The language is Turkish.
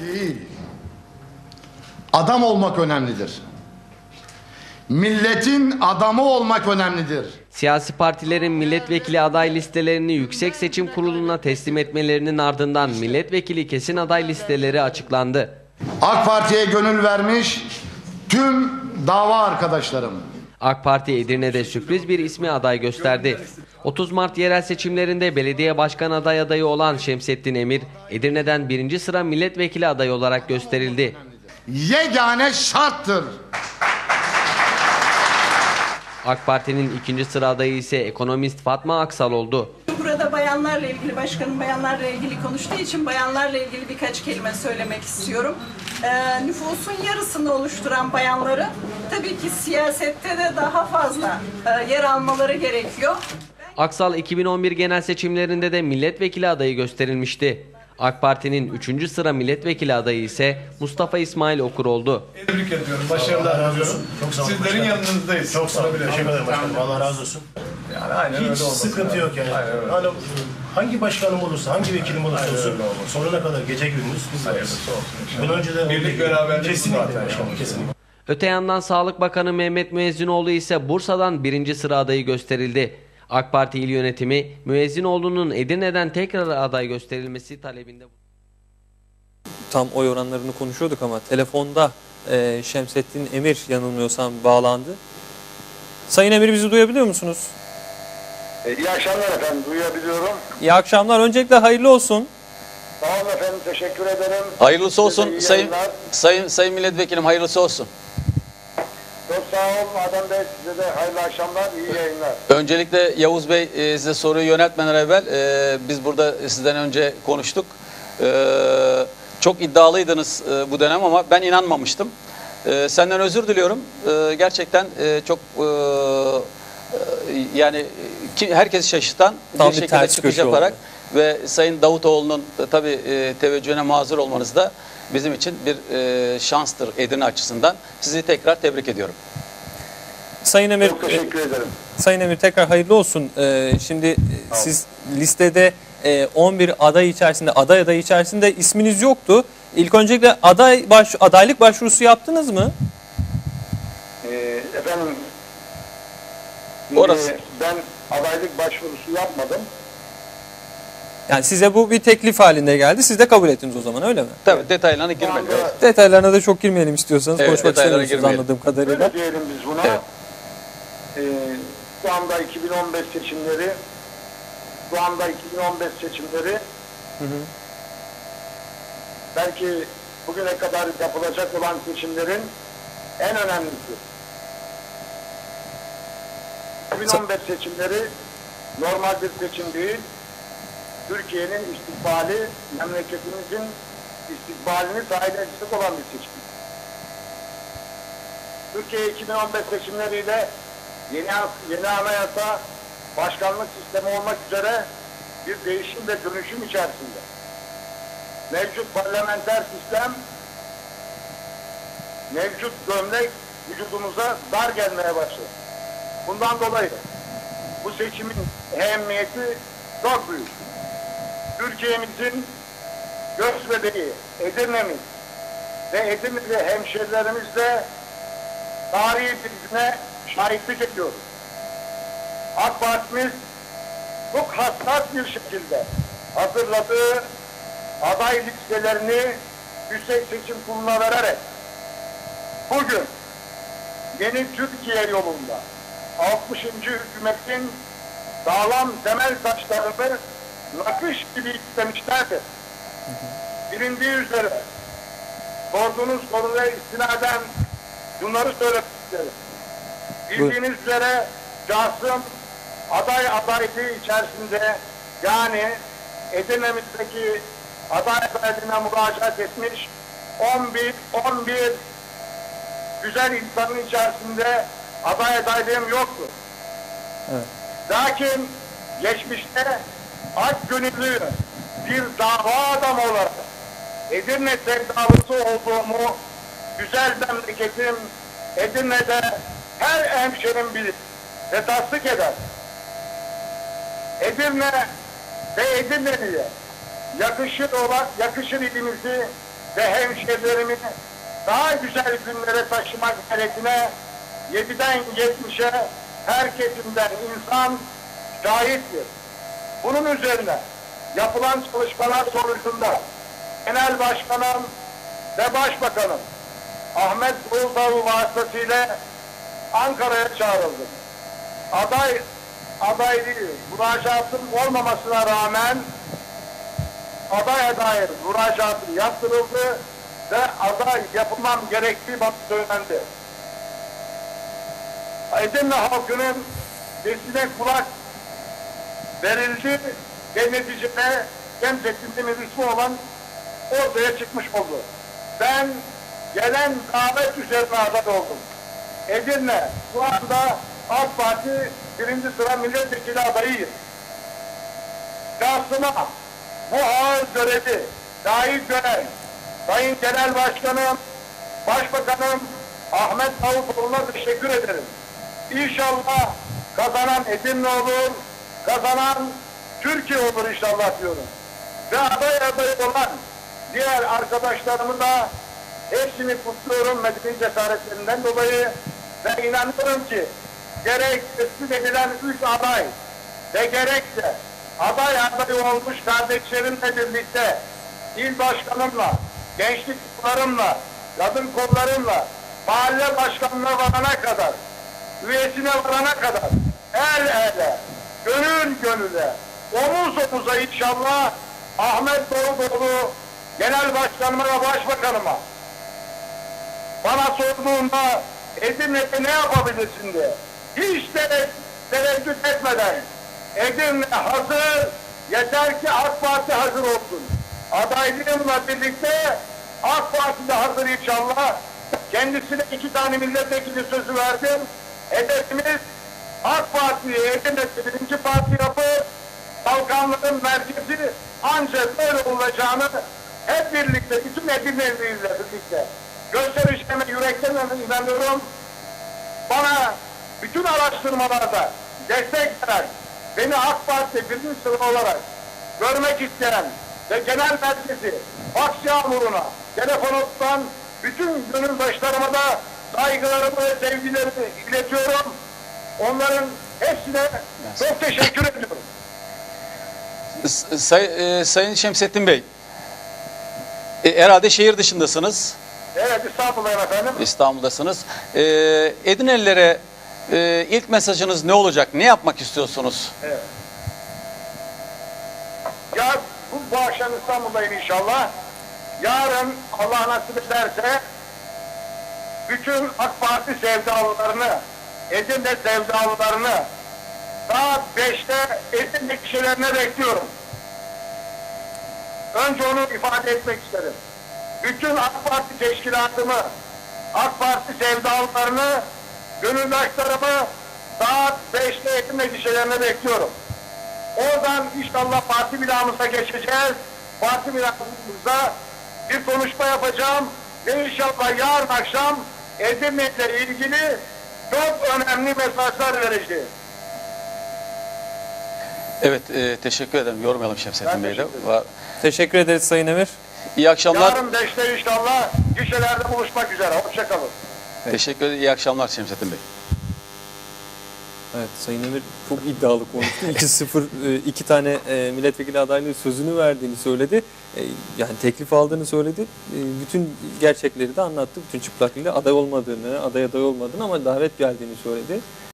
Değil. Adam olmak önemlidir. Milletin adamı olmak önemlidir. Siyasi partilerin milletvekili aday listelerini Yüksek Seçim Kurulu'na teslim etmelerinin ardından milletvekili kesin aday listeleri açıklandı. AK Parti'ye gönül vermiş tüm dava arkadaşlarım. AK Parti Edirne'de sürpriz bir ismi aday gösterdi. 30 Mart yerel seçimlerinde belediye başkan aday adayı olan Şemsettin Emir, Edirne'den birinci sıra milletvekili adayı olarak gösterildi. Yegane şarttır. AK Parti'nin ikinci sıra adayı ise ekonomist Fatma Aksal oldu. Burada bayanlarla ilgili, başkanın bayanlarla ilgili konuştuğu için bayanlarla ilgili birkaç kelime söylemek istiyorum. Ee, nüfusun yarısını oluşturan bayanları tabii ki siyasette de daha fazla e, yer almaları gerekiyor. Aksal 2011 genel seçimlerinde de milletvekili adayı gösterilmişti. AK Parti'nin 3. sıra milletvekili adayı ise Mustafa İsmail Okur oldu. Tebrik ediyorum. Başarılar diliyorum. Çok sağ olun Sizlerin yanınızdayız. Çok sağ olun. Teşekkür ederim başkanım. Allah razı olsun. Yani aynen Hiç öyle olması sıkıntı lazım. yok yani. Aynen öyle. Hani hangi başkanım olursa, hangi vekilim olursa Aynen olsun öyle olması sonuna kadar gece gündüz biz varız. Hayırlısı olsun inşallah. Bunun önce de Birlik beraberlik kesinlikle zaten başkanım, yani. kesinlikle. Öte yandan Sağlık Bakanı Mehmet Müezzinoğlu ise Bursa'dan birinci sıra adayı gösterildi. AK Parti il yönetimi Müezzinoğlu'nun Edirne'den tekrar aday gösterilmesi talebinde tam oy oranlarını konuşuyorduk ama telefonda e, Şemsettin Emir yanılmıyorsam bağlandı. Sayın Emir bizi duyabiliyor musunuz? E, İyi akşamlar efendim, duyabiliyorum. İyi akşamlar. Öncelikle hayırlı olsun. Sağ olun efendim, teşekkür ederim. Hayırlısı Size de olsun iyi sayın yayınlar. sayın sayın milletvekilim hayırlısı olsun. Çok sağ olun Adem Bey, size de hayırlı akşamlar, iyi yayınlar. Öncelikle Yavuz Bey e, size soruyu yöneltmeden evvel e, biz burada sizden önce konuştuk. E, çok iddialıydınız e, bu dönem ama ben inanmamıştım. E, senden özür diliyorum. E, gerçekten e, çok e, e, yani ki, herkesi şaşırtan Tam bir bir şekilde çıkış köşe oldu. yaparak ve Sayın Davutoğlu'nun e, tabii e, teveccühüne mazur olmanız da bizim için bir e, şanstır Edirne açısından. Sizi tekrar tebrik ediyorum. Sayın Emir, Çok teşekkür ederim. Sayın Emir tekrar hayırlı olsun. E, şimdi e, siz listede e, 11 aday içerisinde, aday aday içerisinde isminiz yoktu. İlk öncelikle aday baş, adaylık başvurusu yaptınız mı? E, efendim, Orası. ben adaylık başvurusu yapmadım. Yani size bu bir teklif halinde geldi. Siz de kabul ettiniz o zaman öyle mi? Tabii detaylarına girmedik. anda Detaylarına da çok girmeyelim istiyorsanız. Evet, Konuşmak detaylara istemiyorsunuz girmeyelim. anladığım kadarıyla. Böyle diyelim biz buna. Evet. E, şu anda 2015 seçimleri, şu anda 2015 seçimleri belki bugüne kadar yapılacak olan seçimlerin en önemlisi. 2015 seçimleri normal bir seçim değil. Türkiye'nin istikbali, memleketimizin istikbalini sahip edecek olan bir seçim. Türkiye 2015 seçimleriyle yeni, yeni anayasa, başkanlık sistemi olmak üzere bir değişim ve dönüşüm içerisinde. Mevcut parlamenter sistem, mevcut gömlek vücudumuza dar gelmeye başladı. Bundan dolayı bu seçimin ehemmiyeti çok büyük. Türkiye'mizin göz bebeği Edirne'miz ve Edirne'li hemşerilerimizle tarihi bir güne şahitlik ediyoruz. AK Partimiz çok hassas bir şekilde hazırladığı aday listelerini Yüksek Seçim Kurulu'na vererek bugün yeni Türkiye yolunda 60. hükümetin sağlam temel taşlarını nakış gibi istemişlerdir. Bilindiği üzere sorduğunuz soruya istinaden bunları söylemek isterim. Bildiğiniz üzere Casım aday adaylığı içerisinde yani Edirne'mizdeki aday adaylığına müracaat etmiş 11 11 güzel insanın içerisinde aday adaylığım yoktu. Evet. Lakin geçmişte ak gönüllü bir dava adamı olarak Edirne sevdalısı olduğumu güzel memleketim Edirne'de her hemşerim bilir ve tasdik eder. Edirne ve Edirne'ye yakışır olan, yakışır ilimizi ve hemşehrilerimi daha güzel günlere taşımak gayretine 7'den 70'e her kesimden insan şahittir. Bunun üzerine yapılan çalışmalar sonucunda Genel Başkanım ve Başbakanım Ahmet Buldağı vasıtasıyla Ankara'ya çağrıldım. Aday aday değil, müracaatım olmamasına rağmen adaya dair müracaatım yaptırıldı ve aday yapılmam gerektiği bana söylendi. Edirne halkının sesine kulak verildi ve neticede Cemzettin'in ismi olan ortaya çıkmış oldu. Ben gelen davet üzerine aday oldum. Edirne şu anda AK Parti birinci sıra milletvekili adayıyım. Şahsıma bu ağır görevi layık gören Sayın Genel Başkanım, Başbakanım Ahmet Davutoğlu'na teşekkür ederim. İnşallah kazanan Edirne olur, kazanan Türkiye olur inşallah diyorum. Ve aday adayı olan diğer arkadaşlarımı da hepsini kutluyorum medeni cesaretlerinden dolayı ve inanıyorum ki gerek tespit edilen üç aday ve gerekse aday adayı olmuş kardeşlerimle birlikte il başkanımla, gençlik kollarımla, kadın kollarımla, mahalle başkanına varana kadar, üyesine varana kadar el ele, gönül gönüle, omuz omuza inşallah Ahmet Davutoğlu Genel Başkanıma ve Başbakanıma bana sorduğunda Edirne'de ne yapabilirsin diye. Hiç tereddüt, tereddüt etmeden Edirne hazır, yeter ki AK Parti hazır olsun. Adaylığımla birlikte AK Parti de hazır inşallah. Kendisine iki tane milletvekili sözü verdim. Hedefimiz AK Parti'yi Edirne'de birinci parti yapıp Balkanların merkezi ancak böyle olacağını hep birlikte, bütün Edirne'liyle birlikte göstereceğime yürekten inanıyorum. Bana bütün araştırmalarda destek veren, beni AK Parti birinci sıra olarak görmek isteyen ve genel merkezi Faks Yağmuru'na telefon tutan bütün gönüldaşlarıma da saygılarımı sevgilerimi iletiyorum. Onların hepsine çok teşekkür ediyorum. Say- e, Sayın Şemsettin Bey, e, herhalde şehir dışındasınız, Evet İstanbul'dayım efendim. İstanbul'dasınız. E, Edirne'lilere e, ilk mesajınız ne olacak? Ne yapmak istiyorsunuz? Ya bu, bu akşam İstanbul'dayım inşallah. Yarın Allah nasip ederse bütün AK Parti sevdalılarını, Edirne sevdalılarını saat 5'te Edirne kişilerine bekliyorum. Önce onu ifade etmek isterim. Bütün AK Parti teşkilatımı, AK Parti sevdalılarını, gönüldaşlarımı saat 5'te Edirne kişilerine bekliyorum. Oradan inşallah parti binamıza geçeceğiz. Parti binamızda bir konuşma yapacağım. Ve inşallah yarın akşam Edirne ile ilgili çok önemli mesajlar vereceğiz. Evet, e, teşekkür ederim. Yormayalım Şemsettin de. teşekkür ederiz Sayın Emir. İyi akşamlar. Yarın 5'te inşallah gişelerde buluşmak üzere. Hoşçakalın. Teşekkür ederim. İyi akşamlar Şemsettin Bey. Evet Sayın Emir çok iddialı konuştu. 2-0 e, iki tane e, milletvekili adaylığı sözünü verdiğini söyledi. E, Yani teklif aldığını söyledi. Bütün gerçekleri de anlattı. Bütün çıplaklığıyla aday olmadığını, aday aday olmadığını ama davet geldiğini söyledi.